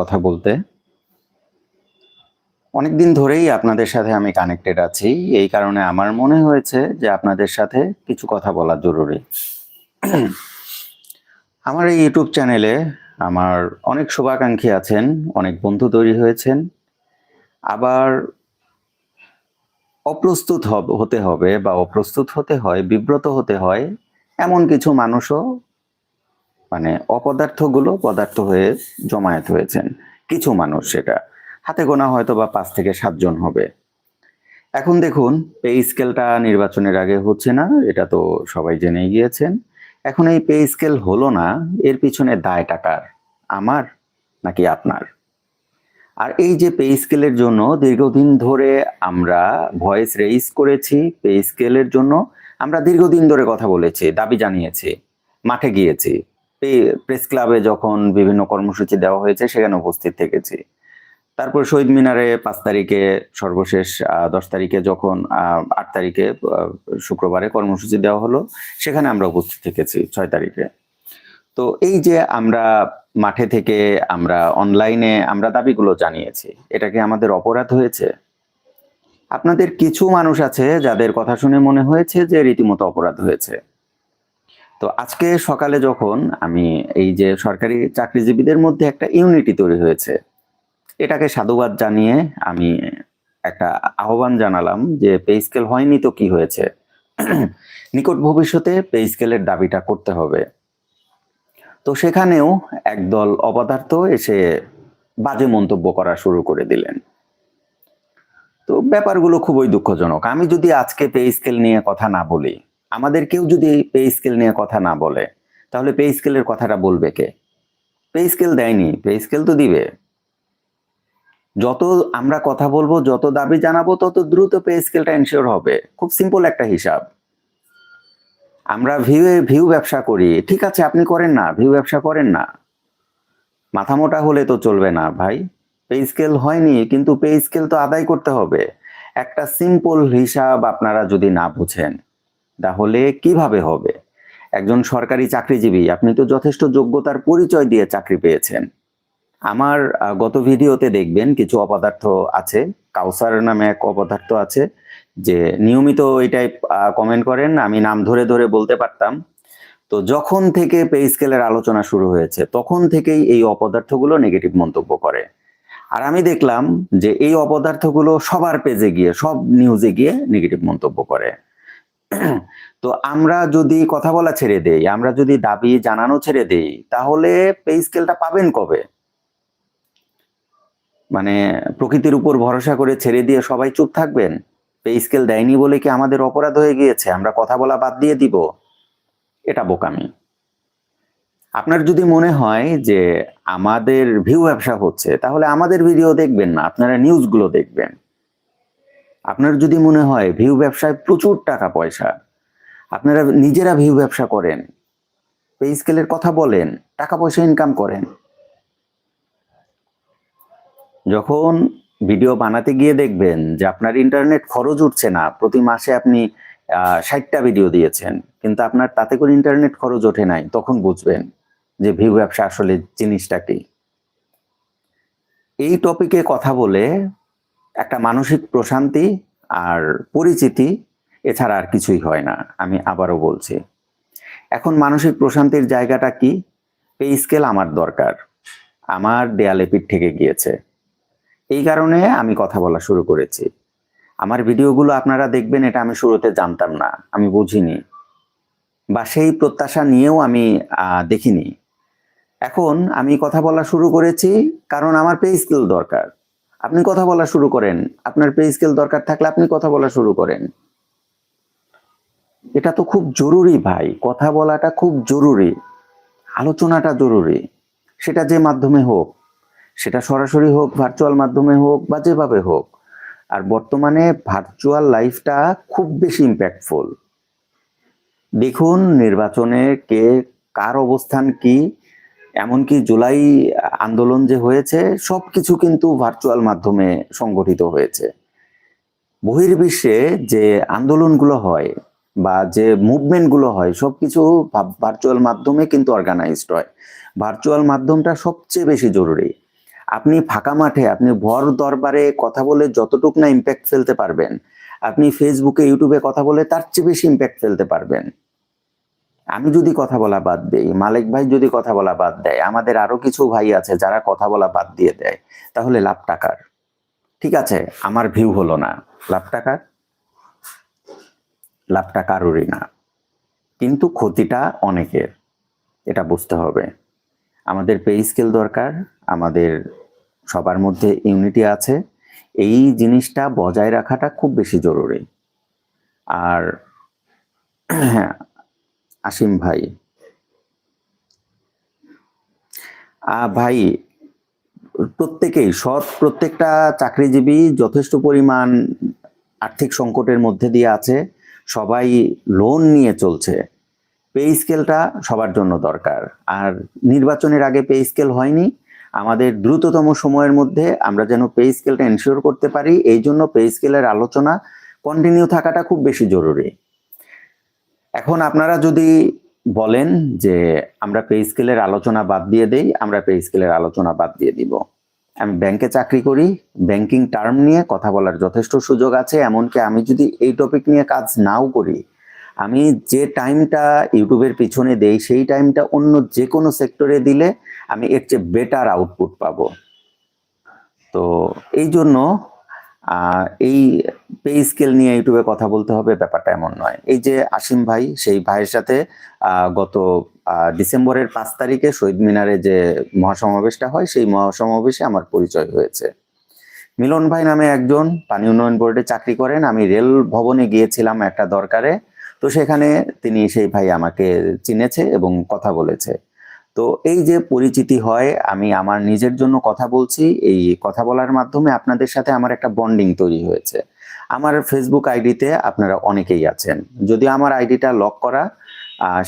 কথা বলতে। অনেকদিন ধরেই আপনাদের সাথে আমি কানেক্টেড আছি। এই কারণে আমার মনে হয়েছে যে আপনাদের সাথে কিছু কথা বলা জরুরি। আমার এই ইউটিউব চ্যানেলে আমার অনেক শুভাকাঙ্ক্ষী আছেন, অনেক বন্ধু তৈরি হয়েছেন। আবার অপ্রস্তুত হতে হবে বা অপ্রস্তুত হতে হয়, বিব্রত হতে হয় এমন কিছু মানুষও মানে অপদার্থগুলো পদার্থ হয়ে জমায়েত হয়েছেন। কিছু মানুষ সেটা। হাতে গোনা হয়তো বা পাঁচ থেকে সাতজন হবে। এখন দেখুন পে স্কেলটা নির্বাচনের আগে হচ্ছে না, এটা তো সবাই জেনে গিয়েছেন। এখন এই পে স্কেল হলো না, এর পিছনে দায় টাকার আমার নাকি আপনার? আর এই যে পে স্কেলের জন্য দীর্ঘদিন ধরে আমরা ভয়েস রেইজ করেছি পে স্কেলের জন্য আমরা দীর্ঘদিন ধরে কথা বলেছি, দাবি জানিয়েছি, মাঠে গিয়েছি। প্রেস ক্লাবে যখন বিভিন্ন কর্মসূচি দেওয়া হয়েছে, সেখানে উপস্থিত থেকেছি। তারপর শহীদ মিনারে পাঁচ তারিখে সর্বশেষ দশ তারিখে যখন আট তারিখে শুক্রবারে কর্মসূচি দেওয়া হলো, সেখানে আমরা উপস্থিত থেকেছি ছয় তারিখে। তো এই যে আমরা মাঠে থেকে আমরা অনলাইনে আমরা দাবিগুলো জানিয়েছি, এটা কি আমাদের অপরাধ হয়েছে? আপনাদের কিছু মানুষ আছে যাদের কথা শুনে মনে হয়েছে যে রীতিমতো অপরাধ হয়েছে। তো আজকে সকালে যখন আমি এই যে সরকারি চাকরিজীবীদের মধ্যে একটা ইউনিটি তৈরি হয়েছে, এটাকে সাধুবাদ জানিয়ে আমি একটা আহ্বান জানালাম যে পে স্কেল হয়নি তো কি হয়েছে? নিকট ভবিষ্যতে পে স্কেলের দাবিটা করতে হবে। তো সেখানেও একদল অপদার্থ এসে বাজে মন্তব্য করা শুরু করে দিলেন। তো ব্যাপারগুলো খুবই দুঃখজনক। আমি যদি আজকে পে স্কেল নিয়ে কথা না বলি আমাদের কেউ যদি পে স্কেল নিয়ে কথা না বলে, তাহলে পে স্কেলের কথাটা বলবে কে? পে স্কেল দেয়নি পে স্কেল তো দিবে। যত আমরা কথা বলব, যত দাবি জানাব, তত দ্রুত পে স্কেলটা এনশিওর হবে। খুব সিম্পল একটা হিসাব। আমরা ভিউ ভিউ ব্যবসা করি। ঠিক আছে, আপনি করেন না ভিউ ব্যবসা করেন না। মাথা মোটা হলে তো চলবে না ভাই। পে স্কেল হয়নি, কিন্তু পে স্কেল তো আদায় করতে হবে। একটা সিম্পল হিসাব আপনারা যদি না বুঝেন তাহলে কীভাবে হবে? একজন সরকারি চাকরিজীবী, আপনি তো যথেষ্ট যোগ্যতার পরিচয় দিয়ে চাকরি পেয়েছেন। আমার গত ভিডিওতে দেখবেন কিছু অপদার্থ আছে, কাউসার নামে এক অপদার্থ আছে, যে নিয়মিত এটাই কমেন্ট করেন, আমি নাম ধরে ধরে বলতে পারতাম। তো যখন থেকে পে স্কেলের আলোচনা শুরু হয়েছে, তখন থেকেই এই অপদার্থগুলো নেগেটিভ মন্তব্য করে। আর আমি দেখলাম যে এই অপদার্থগুলো সবার পেজে গিয়ে, সব নিউজে গিয়ে নেগেটিভ মন্তব্য করে। তো আমরা যদি কথা বলা ছেড়ে দেই, আমরা যদি দাবি জানানো ছেড়ে দেই, তাহলে পে স্কেলটা পাবেন কবে? মানে প্রকৃতির উপর ভরসা করে ছেড়ে দিয়ে সবাই চুপ থাকবেন? পে স্কেল দেয়নি বলে কি আমাদের অপরাধ হয়ে গিয়েছে? আমরা কথা বলা বাদ দিয়ে দিব? এটা বোকামি। আপনার যদি মনে হয় যে আমাদের ভিউ ব্যবসা হচ্ছে, তাহলে আমাদের ভিডিও দেখবেন না, আপনারা নিউজগুলো দেখবেন। আপনার যদি মনে হয় ভিউ ব্যবসায় প্রচুর টাকা পয়সা, আপনারা নিজেরা ভিউ ব্যবসা করেন পে স্কেলের কথা বলেন, টাকা পয়সা ইনকাম করেন। যখন ভিডিও বানাতে গিয়ে দেখবেন যে আপনার ইন্টারনেট খরচ উঠছে না, প্রতি মাসে আপনি ষাটটা ভিডিও দিয়েছেন, কিন্তু আপনার তাতে করে ইন্টারনেট খরচ ওঠে নাই, তখন বুঝবেন যে ভিউ ব্যবসা আসলে জিনিসটা কি। এই টপিকে কথা বলে একটা মানসিক প্রশান্তি আর পরিচিতি এছাড়া আর কিছুই হয় না, আমি আবারও বলছি। এখন মানসিক প্রশান্তির জায়গাটা কি? পে স্কেল আমার দরকার। আমার দেয়ালে পিঠ থেকে গিয়েছে। এই কারণে আমি কথা বলা শুরু করেছি। আমার ভিডিওগুলো আপনারা দেখবেন, এটা আমি শুরুতে জানতাম না, আমি বুঝিনি। বা সেই প্রত্যাশা নিয়েও আমি দেখিনি। এখন আমি কথা বলা শুরু করেছি, কারণ আমার পে স্কিল দরকার। আপনি কথা বলা শুরু করেন। আপনার পে স্কিল দরকার থাকলে আপনি কথা বলা শুরু করেন। এটা তো খুব জরুরি ভাই। কথা বলাটা খুব জরুরি। আলোচনাটা জরুরি। সেটা যে মাধ্যমে হোক, সেটা সরাসরি হোক ভার্চুয়াল মাধ্যমে হোক বা যেভাবে হোক, আর বর্তমানে ভার্চুয়াল লাইফটা খুব বেশি ইম্প্যাক্টফুল দেখুন নির্বাচনে কে, কার অবস্থান কি এমনকি জুলাই আন্দোলন যে হয়েছে, সবকিছু কিন্তু ভার্চুয়াল মাধ্যমে সংগঠিত হয়েছে। বহির্বিশ্বে যে আন্দোলনগুলো হয় বা যে মুভমেন্টগুলো হয়, সবকিছু ভার্চুয়াল মাধ্যমে কিন্তু অর্গানাইজড হয়। ভার্চুয়াল মাধ্যমটা সবচেয়ে বেশি জরুরি। আপনি ফাঁকা মাঠে, আপনি ভর দরবারে কথা বলে যতটুক না ইম্প্যাক্ট ফেলতে পারবেন, আপনি ফেসবুকে ইউটিউবে কথা বলে তার চেয়ে বেশি ইম্প্যাক্ট ফেলতে পারবেন। আমি যদি কথা বলা বাদ দেই, মালিক ভাই যদি কথা বলা বাদ দেয়, আমাদের আরও কিছু ভাই আছে যারা কথা বলা বাদ দিয়ে দেয়, তাহলে লাভ টাকার ঠিক আছে, আমার ভিউ হলো না। লাভ টাকার লাভটা কারোরই না। কিন্তু ক্ষতিটা অনেকের, এটা বুঝতে হবে। আমাদের পে স্কেল দরকার, আমাদের সবার মধ্যে ইউনিটি আছে। এই জিনিসটা বজায় রাখাটা খুব বেশি জরুরি। আর হ্যাঁ আসিম ভাই। ভাই, প্রত্যেকেই, সৎ প্রত্যেকটা চাকরিজীবী যথেষ্ট পরিমাণ আর্থিক সংকটের মধ্যে দিয়ে আছে। সবাই লোন নিয়ে চলছে। পে স্কেলটা সবার জন্য দরকার। আর নির্বাচনের আগে পে স্কেল হয়নি। আমাদের দ্রুততম সময়ের মধ্যে আমরা যেন পে স্কেলটা এনশিওর করতে পারি, এই জন্য পে স্কেলের আলোচনা কন্টিনিউ থাকাটা খুব বেশি জরুরি। এখন আপনারা যদি বলেন যে আমরা পে স্কেলের আলোচনা বাদ দিয়ে দেই, আমরা পে স্কেলের আলোচনা বাদ দিয়ে দিব। আমি ব্যাংকে চাকরি করি ব্যাংকিং টার্ম নিয়ে কথা বলার যথেষ্ট সুযোগ আছে, এমনকি আমি যদি এই টপিক নিয়ে কাজ নাও করি, আমি যে টাইমটা ইউটিউবের পিছনে দেই, সেই টাইমটা অন্য যে কোনো সেক্টরে দিলে আমি এর চেয়ে বেটার আউটপুট পাবো। তো এই জন্য এই পে স্কেল নিয়ে ইউটিউবে কথা বলতে হবে, ব্যাপারটা এমন নয়। এই যে আসিম ভাই, সেই ভাইয়ের সাথে গত ডিসেম্বরের পাঁচ তারিখে শহীদ মিনারে যে মহাসমাবেশটা হয়, সেই মহাসমাবেশে আমার পরিচয় হয়েছে। মিলন ভাই নামে একজন পানি উন্নয়ন বোর্ডে চাকরি করেন। আমি রেল ভবনে গিয়েছিলাম একটা দরকারে। তো সেখানে তিনি সেই ভাই আমাকে চিনেছে এবং কথা বলেছে। তো এই যে পরিচিতি হয়, আমি আমার নিজের জন্য কথা বলছি, এই কথা বলার মাধ্যমে আপনাদের সাথে আমার একটা বন্ডিং তৈরি হয়েছে। আমার ফেসবুক আইডিতে আপনারা অনেকেই আছেন। যদি আমার আইডিটা লক করা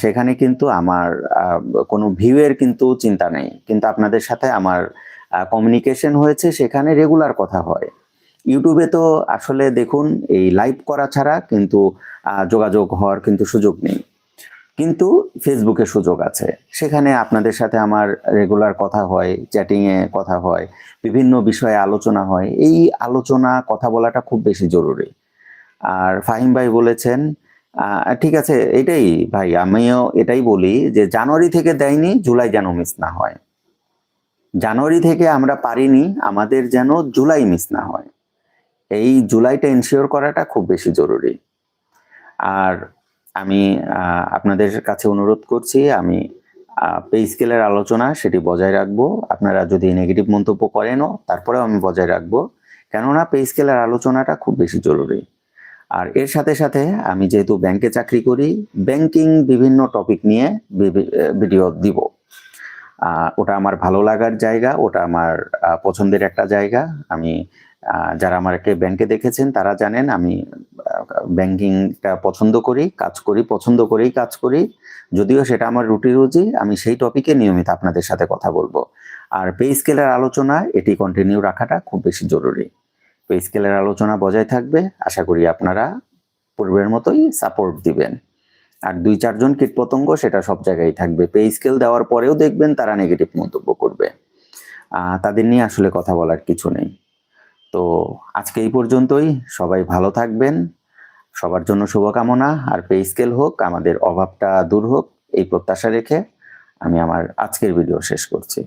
সেখানে কিন্তু আমার কোনো ভিউয়ের কিন্তু চিন্তা নেই। কিন্তু আপনাদের সাথে আমার কমিউনিকেশন হয়েছে, সেখানে রেগুলার কথা হয়। ইউটিউবে তো আসলে দেখুন, এই লাইভ করা ছাড়া কিন্তু যোগাযোগ হওয়ার কিন্তু সুযোগ নেই। কিন্তু ফেসবুকে সুযোগ আছে। সেখানে আপনাদের সাথে আমার রেগুলার কথা হয় চ্যাটিংয়ে কথা হয়, বিভিন্ন বিষয়ে আলোচনা হয়। এই আলোচনা, কথা বলাটা খুব বেশি জরুরি। আর ফাহিম ভাই বলেছেন ঠিক আছে, এটাই ভাই, আমিও এটাই বলি যে জানুয়ারি থেকে দেয়নি, জুলাই যেন মিস না হয়। জানুয়ারি থেকে আমরা পারিনি, আমাদের যেন জুলাই মিস না হয়। এই জুলাইটা এনশিওর করাটা খুব বেশি জরুরি। আর আমি আপনাদের কাছে অনুরোধ করছি, আমি পে স্কেলের আলোচনা সেটি বজায় রাখব। আপনারা যদি নেগেটিভ মন্তব্য করেনও, তারপরেও আমি বজায় রাখব। কেননা পে স্কেলের আলোচনাটা খুব বেশি জরুরি। আর এর সাথে সাথে আমি যেহেতু ব্যাংকে চাকরি করি ব্যাংকিং বিভিন্ন টপিক নিয়ে ভিডিও দিব। ওটা আমার ভালো লাগার জায়গা, ওটা আমার পছন্দের একটা জায়গা। আমি যারা আমাকে ব্যাংকে দেখেছেন, তারা জানেন, আমি ব্যাংকিংটা পছন্দ করি, কাজ করি, পছন্দ করেই কাজ করি। যদিও সেটা আমার রুটি রুজি, আমি সেই টপিকে নিয়মিত আপনাদের সাথে কথা বলব। আর পে স্কেলের আলোচনা, এটি কন্টিনিউ রাখাটা খুব বেশি জরুরি। পে স্কেলের আলোচনা বজায় থাকবে, আশা করি আপনারা পূর্বের মতোই সাপোর্ট দিবেন। আর দুই চারজন কীটপতঙ্গ, সেটা সব জায়গায় থাকবে। পে স্কেল দেওয়ার পরেও দেখবেন তারা নেগেটিভ মন্তব্য করবে। তাদের নিয়ে আসলে কথা বলার কিছু নেই। তো আজকে এই পর্যন্তই। সবাই ভালো থাকবেন। সবার জন্য শুভকামনা, আর পে স্কেল হোক, আমাদের অভাবটা দূর হোক, এই প্রত্যাশা রেখে আমি আমার আজকের ভিডিও শেষ করছি।